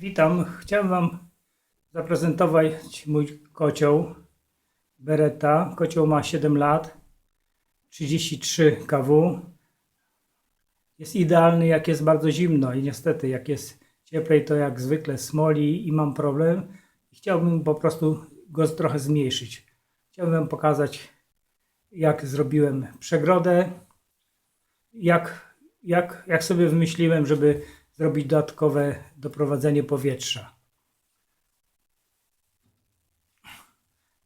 Witam. Chciałem Wam zaprezentować mój kocioł Beretta. Kocioł ma 7 lat, 33 kW. Jest idealny jak jest bardzo zimno i niestety jak jest cieplej to jak zwykle smoli i mam problem. Chciałbym po prostu go trochę zmniejszyć. Chciałbym Wam pokazać jak zrobiłem przegrodę, jak, jak, jak sobie wymyśliłem, żeby zrobić dodatkowe doprowadzenie powietrza.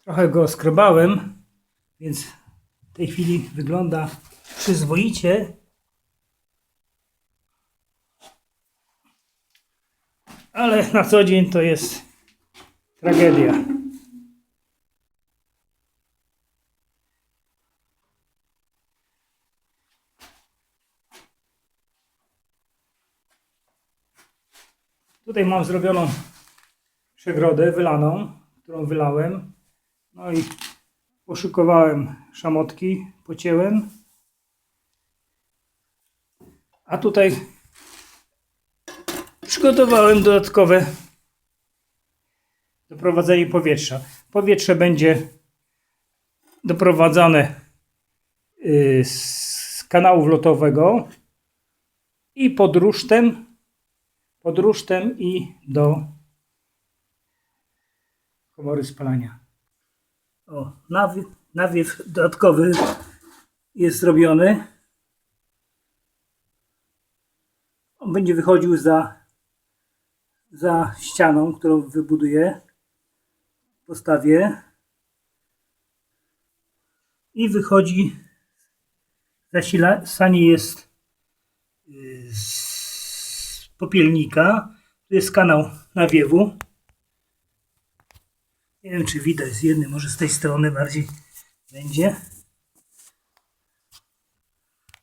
Trochę go skrobałem, więc w tej chwili wygląda przyzwoicie. Ale na co dzień to jest tragedia. Tutaj mam zrobioną przegrodę wylaną, którą wylałem. No i poszykowałem szamotki, pocięłem. A tutaj przygotowałem dodatkowe doprowadzenie powietrza. Powietrze będzie doprowadzane y, z kanału wlotowego i pod rusztem pod rusztem i do komory spalania. O, nawiew, nawiew dodatkowy jest zrobiony. On będzie wychodził za, za ścianą, którą wybuduję, postawię i wychodzi zasilanie jest y, z popielnika. Tu jest kanał nawiewu. Nie wiem, czy widać z jednej, może z tej strony bardziej będzie.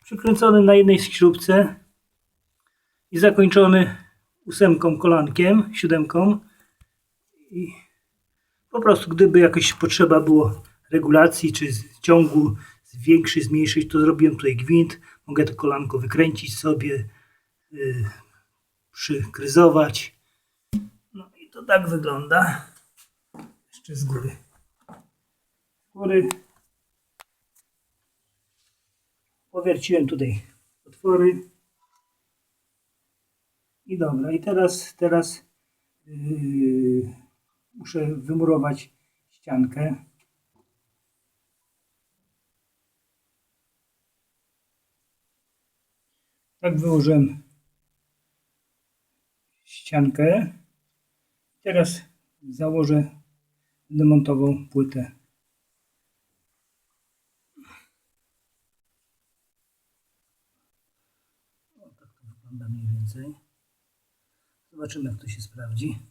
Przykręcony na jednej śrubce i zakończony ósemką kolankiem, siódemką. I po prostu, gdyby jakaś potrzeba było regulacji, czy z ciągu zwiększyć, zmniejszyć, to zrobiłem tutaj gwint. Mogę to kolanko wykręcić sobie, yy, przykryzować. No i to tak wygląda. Jeszcze z góry. Z góry powierciłem tutaj otwory. I dobra, i teraz, teraz yy, muszę wymurować ściankę. Tak wyłożyłem ściankę. Teraz założę demontową płytę. O, tak to wygląda mniej więcej. Zobaczymy, jak to się sprawdzi.